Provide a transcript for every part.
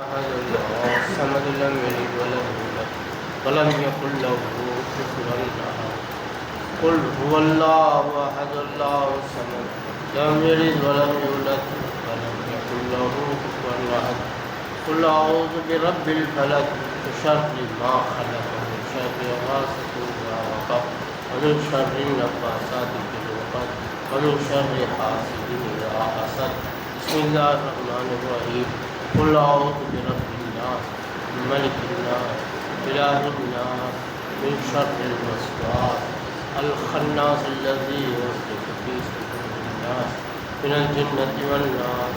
أحد لم يلد ولم يولد ولم يكن له كفوا أحد قل هو الله أحد الله الصمد لم يلد ولم يولد ولم يكن له كفوا أحد قل أعوذ برب الفلق من شر ما خلق ومن شر غاسق إذا وقب ومن شر النفاثات في العقد ومن شر حاسد إذا حسد بسم الله الرحمن الرحيم قل أعوذ برب الناس ملك الناس إله الناس من شر الوسواس الخناس الذي يوسوس في صدور الناس، من الجنة والناس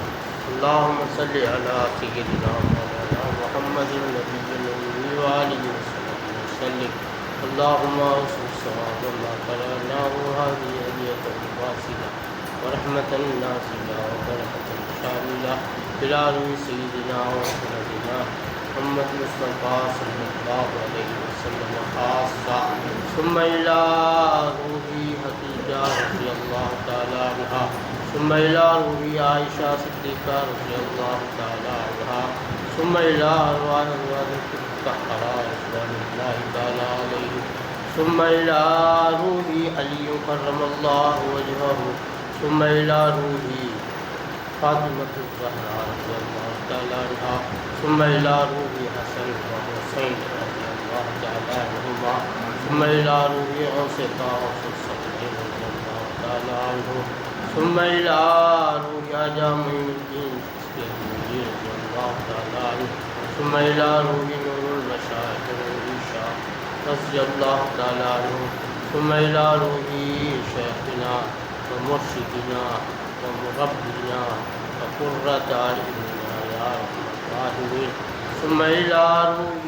اللهم صل على سيدنا مولانا محمد النبي الأمي وآله وصحبه وسلم اللهم أوصل الصواب ما قرأناه هذه هدية واصلة ورحمة نازلة وبركة شاملة بلال سیدنا سیدنا محمد مصطفیٰ صلی اللہ علیہ وسلم خاصہ ثم الى روحی حتیجہ رضی اللہ تعالیٰ عنہ ثم الى روحی عائشہ صدیقہ رضی اللہ تعالیٰ عنہ ثم الى ارواح تعالیٰ الطہرہ رضوان اللہ تعالی علیہ. ثم الى روحی علی کرم اللہ وجہہ. ثم الى روحی فاطمۃ الزہرا رضی اللہ تعالیٰ عنہ ثم الى روح حسن و حسین رضی اللہ تعالیٰ عنہما ثم الى روح عوسطا عوسط صدقی رضی اللہ تعالیٰ عنہ ثم الى روح عجا الدین رضی اللہ تعالیٰ عنہ ثم الى روح نور البشائر شاہ رضی اللہ تعالیٰ عنہ ثم الى روح شیخنا و مرشدنا ومربنا وقرة أعيننا يا رب الراحمين ثم إلى روح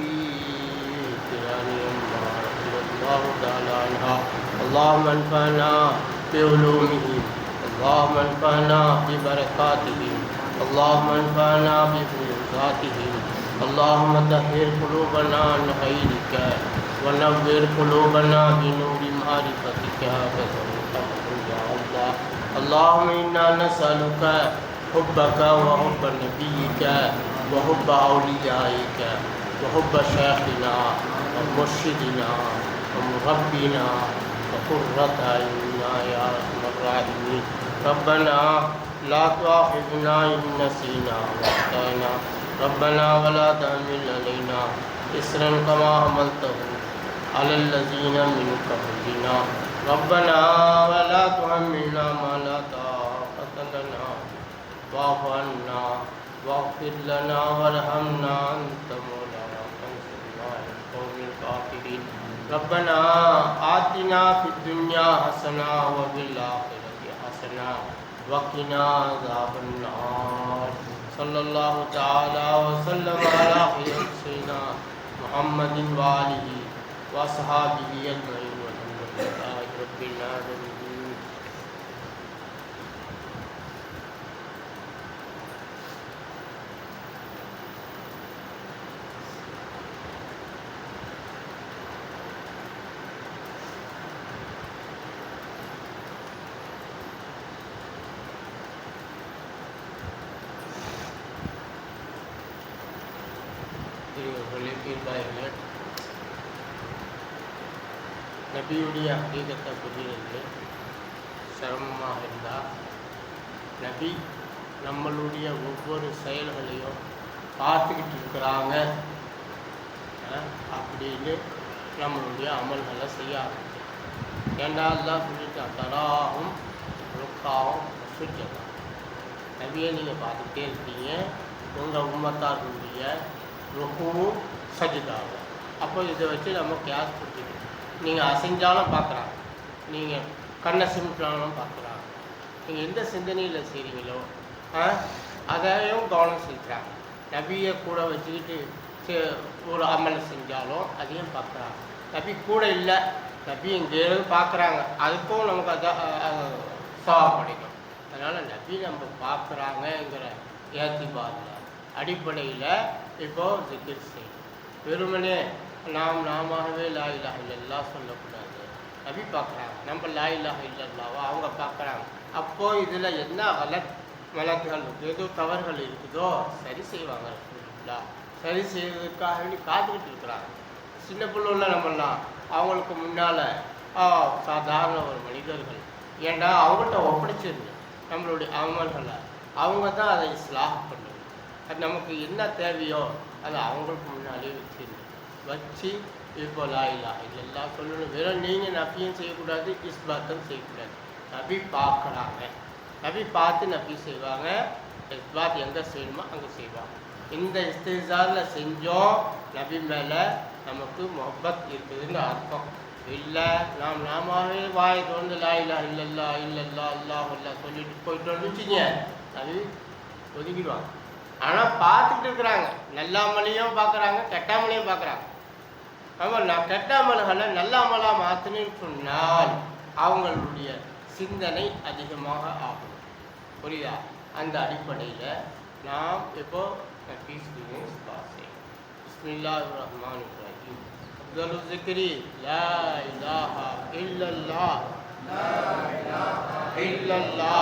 كراني أمة رضي الله تعالى عنها. اللهم انفعنا بعلومهم. اللهم انفعنا ببركاتهم. اللهم انفعنا بفيوزاتهم اللهم طهر قلوبنا عن غيرك ونور قلوبنا بنور معرفتك. یا اللہ. اللہم انا نسألک حبک و حب نبیک و حب اولیائک و حب شیخنا و مرشدنا و مغبینا و قررت آئینا یا رحم الراحمین. ربنا لا تواخذنا ان نسینا واخطأنا ربنا ولا تعمل علینا اسرا کما حملتہو علی اللذین من قبلنا. ربنا ولا تحملنا ما لا طاقة لنا. واعف عنا واغفر لنا وارحمنا. أنت مولانا فانصرنا على القوم الكافرين. ربنا آتنا في الدنيا حسنة وفي الآخرة حسنة. وقنا عذاب النار. صلى الله تعالى وسلم على خير سيدنا محمد وآله وأصحابه أجمعين والحمد لله Pagod Bilardo. நபியுடைய அதிகத்தை புரிகிறது சிரமமாக இருந்தால் நபி நம்மளுடைய ஒவ்வொரு செயல்களையும் பார்த்துக்கிட்டு இருக்கிறாங்க. அஹ், அப்படின்னு நம்மளுடைய அமல்களை செய்ய ஆரம்பிச்சோம் ஏண்டா தான் சொல்லிட்டான் தராகும் ருக்காவும் சுஜதம் நபியை நீங்கள் பார்த்துக்கிட்டே இருக்கீங்க உங்கள் உம்மத்தார்களுடைய ருக்குவும் சஜிதாகும் அப்போ இதை வச்சு நம்ம கேஸ் கொடுத்துக்கணும் நீங்கள் அசைஞ்சாலும் பார்க்குறான் நீங்கள் கண்ணை சிமிட்டாலும் பார்க்குறான் நீங்கள் எந்த சிந்தனையில் செய்கிறீங்களோ அதையும் கவனம் செலுத்துகிறான் நபியை கூட வச்சுக்கிட்டு ஒரு அமலை செஞ்சாலும் அதையும் பார்க்குறான் நபி கூட இல்லை. நபி எங்கேயாவது பார்க்குறாங்க. அதுக்கும் நமக்கு அதை சவாப் கிடைக்கும். அதனால் நபி நம்ம பார்க்குறாங்கங்கிற ஏத்திபாதில் அடிப்படையில் இப்போது ஜிகிர் செய்யும் வெறுமனே நாம் நாமவே லா இலாஹ இல்லல்லா சொல்லக்கூடாது. நபி பார்க்குறாங்க. நம்ம லா இலாஹ இல்லல்லாவா? அவங்க பார்க்குறாங்க. அப்போது இதில் என்ன கலத் வழக்குகள் எது தவறுகள் இருக்குதோ சரி செய்வாங்க ரசூலுல்லா. சரி செய்வதற்காக வேண்டி காத்துக்கிட்டு இருக்கிறாங்க. சின்ன பிள்ளைல நம்மலாம் அவங்களுக்கு முன்னால் சாதாரண ஒரு மனிதர்கள். ஏன்னா அவங்கள்ட்ட ஒப்படைச்சிருந்து நம்மளுடைய அமல்களை அவங்க தான் அதை இஸ்லாஹ் பண்ணணும் அது நமக்கு என்ன தேவையோ அதை அவங்களுக்கு முன்னாலே வச்சு இப்போ லாயிலா இதெல்லாம் சொல்லணும்? வெறும் நீங்கள் நபியும் செய்யக்கூடாது இஸ்பாத்தும் செய்யக்கூடாது. நபி பார்க்குறாங்க. நபி பார்த்து நபி செய்வாங்க. இஸ்பாத் எங்கே செய்யணுமோ அங்கே செய்வாங்க. இந்த இஸ்திசாரில் செஞ்சோம் நபி மேலே நமக்கு முஹப்பத் இருக்குதுன்னு அர்த்தம். இல்லை நாம் நாமாவே வாய் திறந்து லா இல்லா இல்லல்லா இல்லல்லா அல்லா இல்லா சொல்லிட்டு போயிட்டோம்னு வச்சுங்க நபி ஒதுக்கிடுவாங்க. ஆனால் பார்த்துட்டு இருக்கிறாங்க. நல்லாமலையும் பார்க்குறாங்க கெட்டாமலையும் பார்க்குறாங்க. ஆமாம் நான் கெட்ட அமல்களை நல்ல அமலாக மாற்றினேன்னு சொன்னால் அவங்களுடைய சிந்தனை அதிகமாக ஆகும். புரியுதா? அந்த அடிப்படையில் நாம் இப்போ எக்ஸ்பீரியன்ஸ் பாசே பிஸ்மில்லா ரஹ்மான் இப்ராஹிம் லா இலாஹா இல்லல்லா லா இலாஹா இல்லல்லா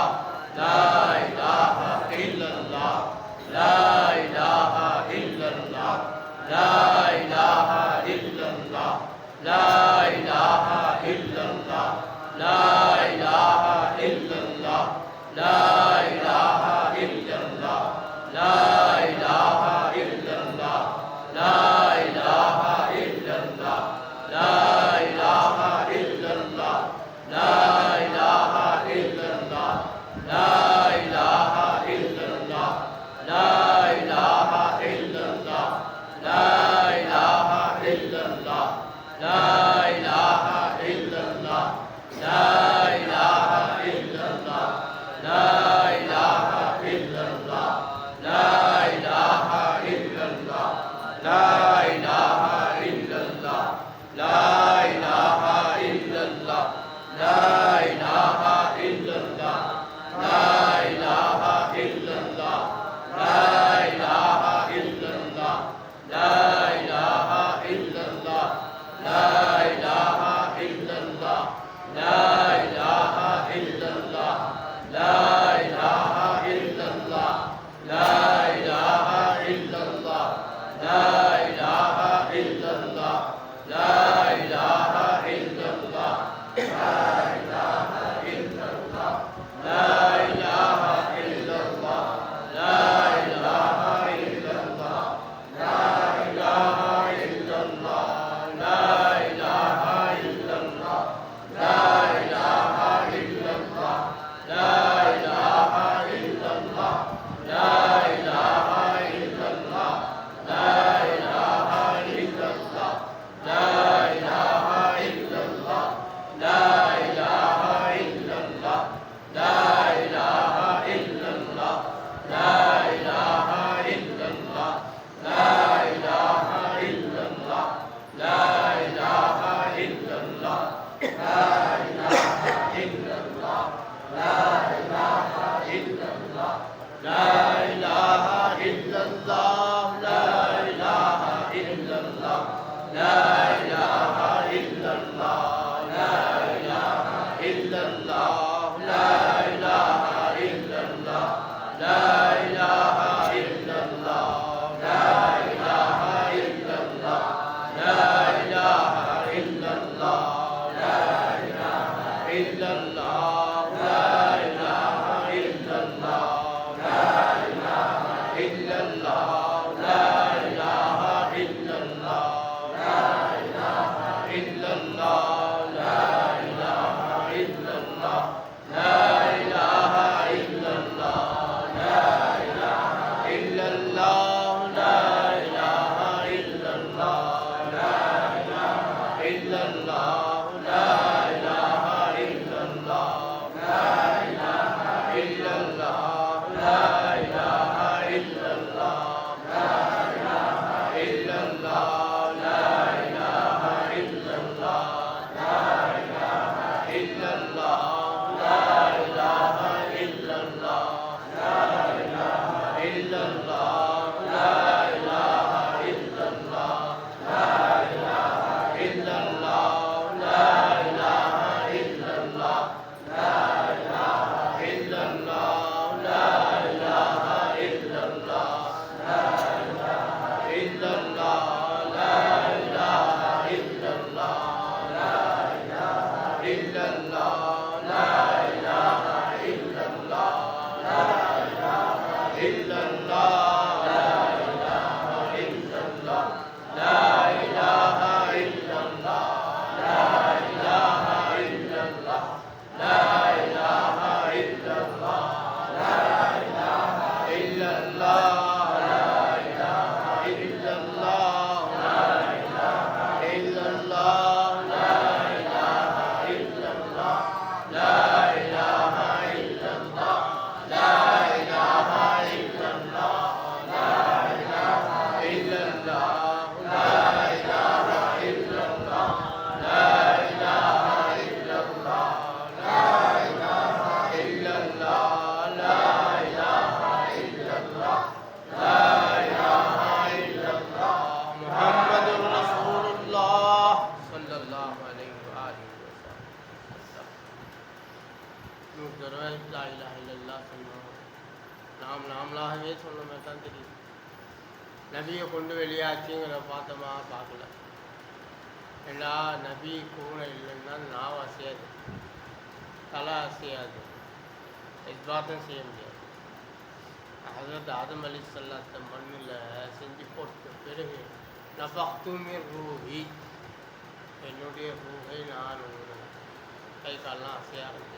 Yeah. நஃபக்துமி ரூஹி என்னுடைய ரூஹை நான் ஊறினேன் கை கால்லாம் அசைய ஆரம்பிச்சு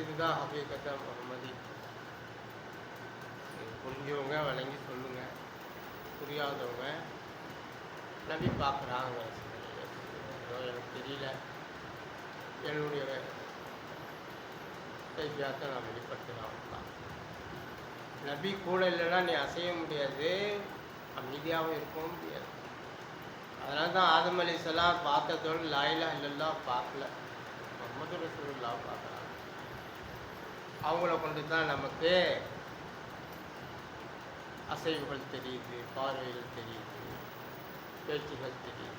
இதுதான் ஹபீகத்தா முகமதி. புரிஞ்சவங்க விளங்கி சொல்லுங்க. புரியாதவங்க நம்பி பார்க்குறாங்க. எனக்கு தெரியல. என்னுடைய கைவியாத்தை நான் வெளிப்படுத்தலாம் நபி கூட இல்லைன்னா நீ அசைய முடியாது அமைதியாகவும் இருக்கவும் முடியாது. அதனால தான் ஆதம் அலி சலாம் பார்த்ததோடு லாயிலா இல்லல்லா பார்க்கல. முகமது ரசூலுல்லா பார்க்கலாம் அவங்கள கொண்டு தான் நமக்கு அசைவுகள் தெரியுது பார்வைகள் தெரியுது பேச்சுகள் தெரியுது.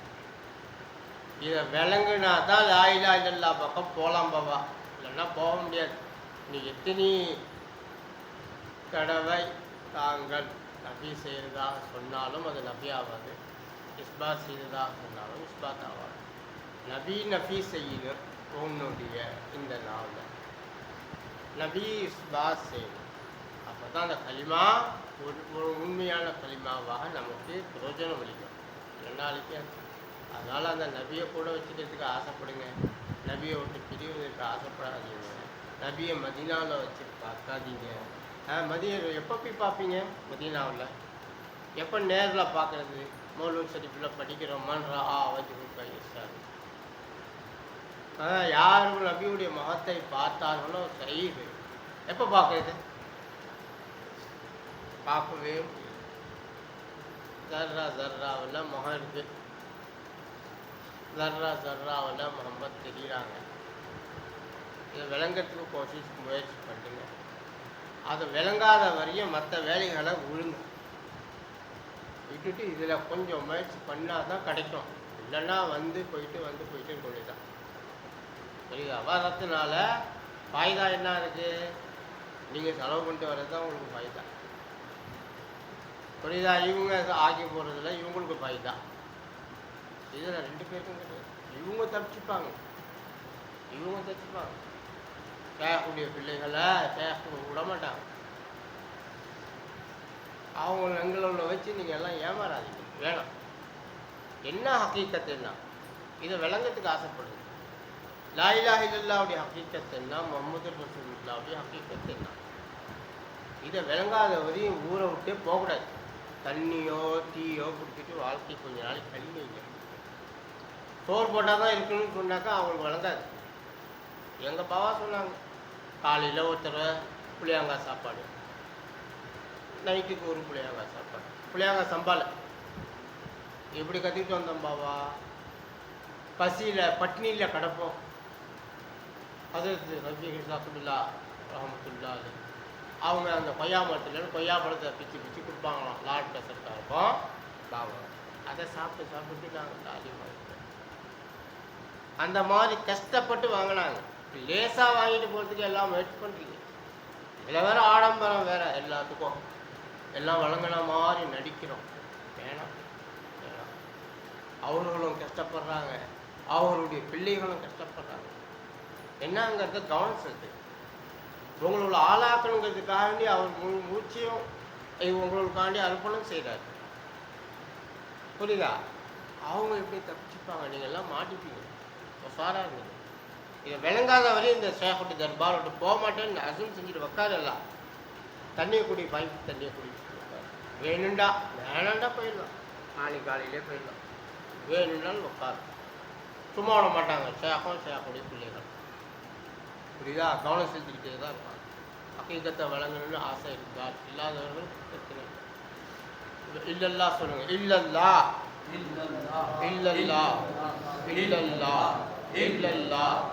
இதை விளங்குனா தான் லாயிலா இல்லல்லா பக்கம் போகலாம் பாபா இல்லைன்னா போக முடியாது. நீ எத்தனை தடவை தாங்கள் நபி செய்கிறதாக சொன்னாலும் அது நபி ஆகாது இஸ்பாத் செய்ததாக சொன்னாலும் இஸ்பாத் ஆகாது நபி நபி செய்யணும் உன்னுடைய இந்த நாளில். நபி இஸ்பாத் செய்யணும் அப்போ தான் அந்த களிமா ஒரு ஒரு உண்மையான களிமாவாக நமக்கு பிரயோஜனம் அளிக்கும். இல்லைன்னா அளிக்காது அதனால் அந்த நபியை கூட வச்சுக்கிறதுக்கு ஆசைப்படுங்க. நபியை விட்டு பிரிவதற்கு ஆசைப்படாதீங்க. நபியை மதினாவில் வச்சு பார்க்காதீங்க. ஆ மதிய எப்போ போய் பார்ப்பீங்க? மதியனாவில் எப்போ நேரில் பார்க்குறது? மௌலூர் ஷரீஃபில் படிக்கிறோமான்ற ஆ வச்சு சார் ஆனால் யாரும் நபியுடைய மகத்தை பார்த்தார்களோ செய்யுது எப்போ பார்க்குறது? பார்க்கவே ஜர்ரா ஜர்ராவில் முகம் இருக்கு. ஜர்ரா ஜர்ராவில் முகம்பத் தெரியுறாங்க. இதை விளங்கத்துக்கு கோஷிஷ் முயற்சி பண்ணுங்க. அது விளங்காத வரையும் மற்ற வேலைகளை விழுங்க விட்டுட்டு இதில் கொஞ்சம் முயற்சி பண்ணால் தான் கிடைக்கும். இல்லைன்னா வந்து போயிட்டு வந்து போயிட்டு சொல்லிதான் புரியுது அபாரத்தினால ஃபாய்தா என்ன இருக்குது நீங்கள் செலவு பண்ணிட்டு வர்றது தான் உங்களுக்கு ஃபாய்தா புரியுதா? இவங்க ஆகி போகிறதுல இவங்களுக்கு ஃபாய்தா இதில் ரெண்டு பேருக்கும் கிடையாது. இவங்க தப்பிச்சுப்பாங்க. இவங்க தப்பிச்சுப்பாங்க. சேகக்கூடிய பிள்ளைகளை சேக விட மாட்டாங்க அவங்க எங்களோட வச்சு நீங்கள் எல்லாம் ஏமாறாதீங்க. வேணாம். என்ன ஹக்கீக்கத் என்ன இதை விளங்கத்துக்கு ஆசைப்படுது லாயிலா இல்லல்லாவுடைய ஹக்கீக்கத் என்ன முகமது ரசூல்லாவுடைய ஹக்கீக்கத் என்ன இதை விளங்காத வரையும் ஊரை விட்டே போகக்கூடாது. தண்ணியோ டீயோ குடிச்சிட்டு வாழ்க்கை கொஞ்ச நாளைக்கு கழிவு வைங்க. சோறு போட்டால் தான் இருக்கணும்னு சொன்னாக்கா அவங்களுக்கு விளங்காது. எங்கள் பாவா சொன்னாங்க காலையில் ஒருத்தர் புளியாங்காய் சாப்பாடு. நைட்டுக்கு ஒரு புளியாங்காய் சாப்பாடு. புளியாங்காய் சம்பால். எப்படி கற்றுக்கிட்டு வந்தோம் பாவா? பசியில் பட்னியில் கிடப்போம். அது ரபி சாக்குல்லா ரஹமத்துல்லா அது அவங்க அந்த கொய்யா மரத்துலேருந்து கொய்யா பழத்தை பிச்சு பிச்சு கொடுப்பாங்களாம். லாட் டெசர்ட்டாக இருக்கும். பாவா அதை சாப்பிட்டு சாப்பிட்டு நாங்கள் காலி வாங்கிட்டோம் அந்த மாதிரி கஷ்டப்பட்டு வாங்கினாங்க. லேசாக வாங்கிட்டு போகிறதுக்கு எல்லாம் முயற்சி பண்ணுறீங்க இதில் வேற ஆடம்பரம் வேற எல்லாத்துக்கும். எல்லாம் வழங்கின மாதிரி நடிக்கிறோம். வேணாம் வேணாம் அவர்களும் கஷ்டப்படுறாங்க. அவர்களுடைய பிள்ளைகளும் கஷ்டப்படுறாங்க. என்னங்கிறத கவனம் செலுத்து. உங்களோட ஆளாக்கணுங்கிறதுக்காண்டி அவர் முழு மூச்சையும் உங்களுக்காண்டி அர்ப்பணம் செய்கிறார் புரியுதா? அவங்க எப்படி தப்பிச்சுப்பாங்க? நீங்கள்லாம் எல்லாம் மாட்டிப்பீங்க. உஷாராக இருந்தீங்க இதை விளங்காத வரையும் இந்த சேகட்டு தர்பார் விட்டு போக மாட்டேன்னு அசும் செஞ்சுட்டு உக்காரலாம் தண்ணியை குடி பைப் தண்ணியை குடி. வேணுண்டா வேணாண்டா போயிடலாம். நாளைக்கு காலையிலே போயிடலாம். வேணும்னாலும் உட்காரு சும்மா விட மாட்டாங்க. சேகம் சேகக்கூடிய பிள்ளைகள். புரியுதா? கவனம் செலுத்திக்கிட்டே தான் இருப்பாங்க. அக்கீகத்தை வழங்கணும்னு ஆசை இருந்தால் இல்லாதவர்கள் பிரச்சனை இல்லை. இல்லல்லா சொல்லுங்க. இல்லல்லா. இல்லல்லா. இல்லல்லா. இல்லல்லா. இல்லல்லா.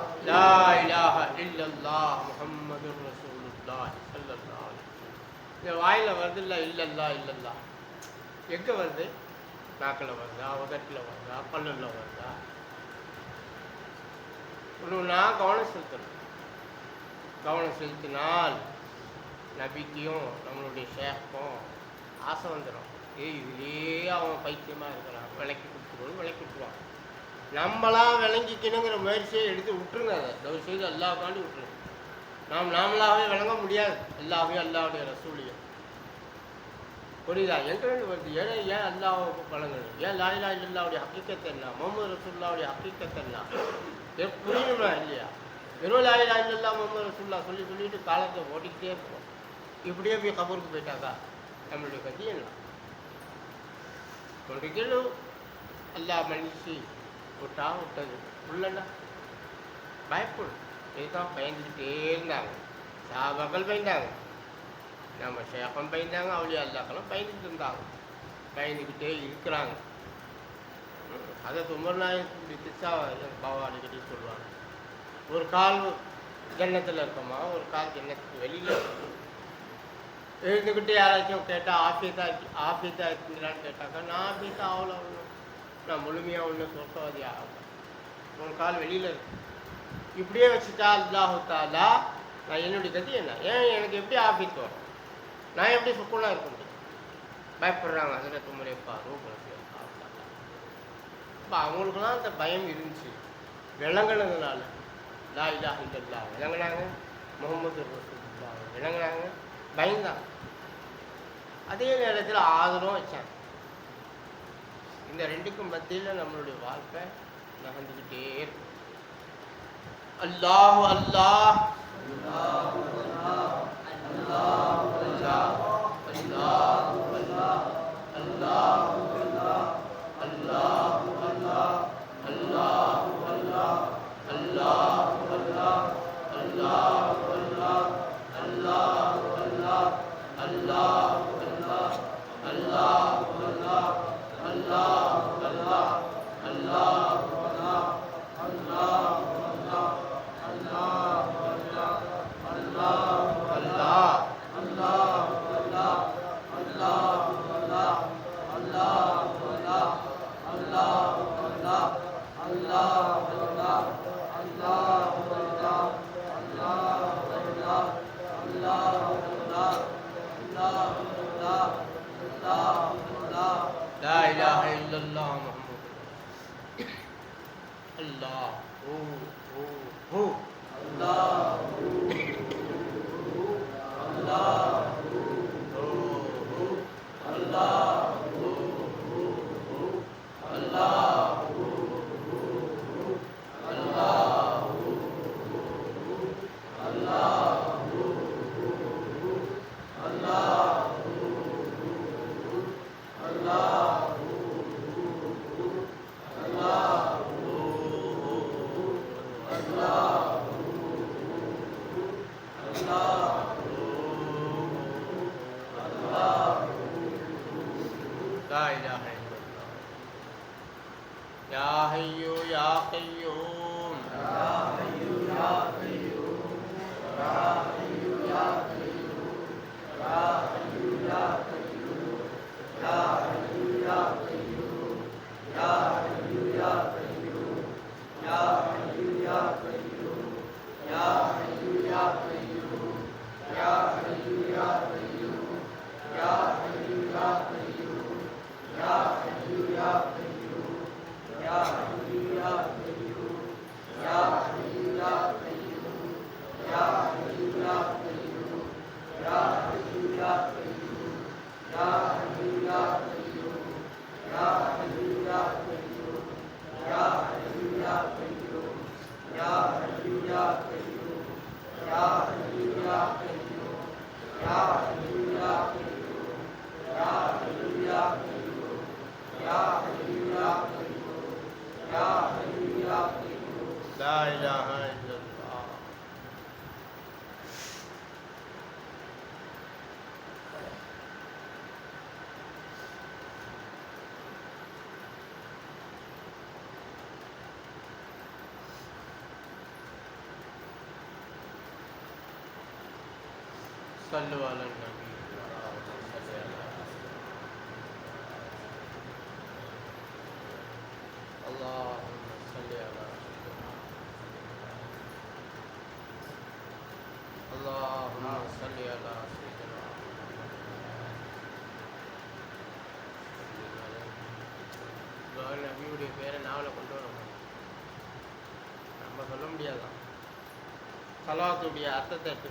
la ilaha illallah முஹம்மது ரசூலுல்லாஹ் ஸல்லல்லாஹு அலைஹி இந்த வாயில வருது இல்லை இல்லல்லா இல்லல்லா எங்கே வருது? நாக்கில் வருதா? உதட்டில் வருதா? பல்லில் வருதா? ஒன்று கவனம் செலுத்தணும். கவனம் செலுத்தினால் நபிக்கும் நம்மளுடைய ஷேக்கும் ஆசை வந்துடும் ஏய் இதுலேயே அவன் பைத்தியமாக இருக்கிறான். விலைக்கு கொடுத்துருவோம் விலைக்கு கொடுத்துருவான் நம்மளா விளங்கிக்கணுங்கிற முயற்சியை எடுத்து விட்டுருங்க அதை தயவு செய்து அல்லாஹ்காண்டி விட்டுருங்க. நாம் நாமளாகவே விளங்க முடியாது. அல்லாவே அல்லாவுடைய ரசூலியம் புரியுதா? எங்கிருந்து வருது ஏன்னா ஏன் அல்லாஹ் வழங்கணும் ஏன் லாயிலா இல்லாவுடைய ஹக்கீக்கத்தை என்ன முகமது ரசூல்லாவுடைய ஹக்கீக்கத்தை என்ன புரியணுமா இல்லையா? வெறும் லாயிலா இல்லா முகமது ரசூல்லா சொல்லி சொல்லிட்டு காலத்தை ஓட்டிக்கிட்டே இருப்போம் இப்படியே போய் கபூருக்கு போயிட்டாக்கா? நம்மளுடைய கதி என்ன கொண்டிக்கலும் அல்லாஹ் மன்னிச்சு விட்டா விட்டது. உள்ளண்டா பயப்படும் இதுதான் பயந்துக்கிட்டே இருந்தாங்க. சாபாக்கள் பயந்தாங்க. நம்ம ஷேஃபம் பயந்தாங்க அவளியா அல்லாக்களும் பயந்துட்டு இருந்தாங்க. பயந்துக்கிட்டே இருக்கிறாங்க. அதை துமர்நாயகத்துடைய திசா பாவா சொல்லுவாங்க. ஒரு கால் ஜன்னத்தில் இருக்கோமா? ஒரு கால் ஜன்னத்துக்கு வெளியில் இருந்துக்கிட்டு எழுந்துக்கிட்டு யாராச்சும் கேட்டால் ஆஃபீஸா ஆஃபீஸாக இருக்கீங்களான்னு கேட்டாக்கா நான் ஆஃபீஸாக அவ்வளோ அவ்வளோ நான் முழுமையாக உள்ள சொர்க்கவாதி ஆகும். உன் கால் வெளியில் இருக்கு. இப்படியே வச்சுட்டா அல்லாஹு நான் என்னுடைய கதி என்ன? ஏன் எனக்கு எப்படி ஆஃபீஸ் வரும்? நான் எப்படி சுக்குலாம் இருக்க முடியும்? பயப்படுறாங்க அதில் தும்முறைப்பா ரூபா இப்போ அவங்களுக்குலாம் அந்த பயம் இருந்துச்சு. விளங்கினதுனால லா இல்லா இல்லல்லா விளங்குனாங்க. முகமது ரசூலுல்லாஹ் விளங்குனாங்க. பயந்தாங்க அதே நேரத்தில் ஆதரவும் வச்சாங்க. இந்த ரெண்டுக்கும் மத்தியில் நம்மளுடைய வாழ்க்கை நகர்ந்துக்கிட்டே இருக்கும். அல்லாஹ் அல்லாஹ். اللہ اللہ اللہ صلوا على النبي اللهم صل على اللهم صل على سيدنا اللهم صل على سيدنا கவர்னர் நபியுடைய பேரை நாவலை கொண்டு வரணும் நம்ம சொல்ல முடியாதான் சலாத்துடைய அர்த்தத்தை எடுத்து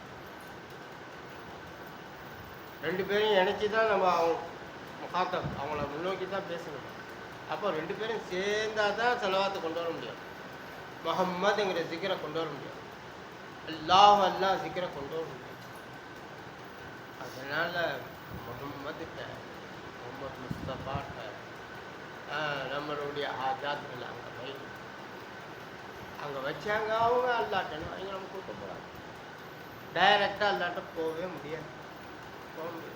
ரெண்டு பேரையும் இணைச்சி தான் நம்ம அவங்க முகாத்தம் அவங்கள முன்னோக்கி தான் பேசணும். அப்போ ரெண்டு பேரும் சேர்ந்தால் தான் செலவாத்தை கொண்டு வர முடியும். மஹம்மதுங்கிற சிக்கரை கொண்டு வர முடியும். அல்லாஹ் எல்லாம் சிக்கரை கொண்டு வர முடியும். அதனால் முகம்மதுட்ட முகமது முஸ்தபாட்ட நம்மளுடைய ஆஜாத்கள் அங்கே வை. அங்கே வச்சாங்க அவங்க அல்லாட்டன்னு அவங்க நம்ம கூப்பிட்டு போகிறாங்க டைரெக்டாக அல்லாட்ட போகவே முடியாது. போகுது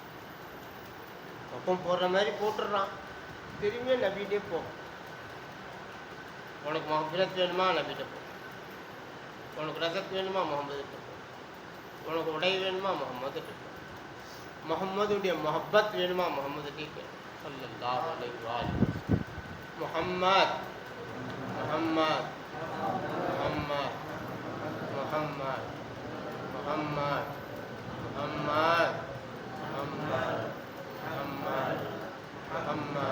பக்கம் போடுற மாதிரி போட்டுடுறான். திரும்பியும் நம்பிக்கிட்டே போ. உனக்கு மகபிரத் வேணுமா? நம்பிட்டு போ. உனக்கு ரசத் வேணுமா? முகமது போ. உனக்கு உடை வேணுமா? முகமது முகம்மதுடைய மொஹப்பத் வேணுமா? முகமது கேட்க முகம்மத். முகம்மத். முகம்மத். முகம்மத். முகம்மத். முகம்மத். محمد محمد محمد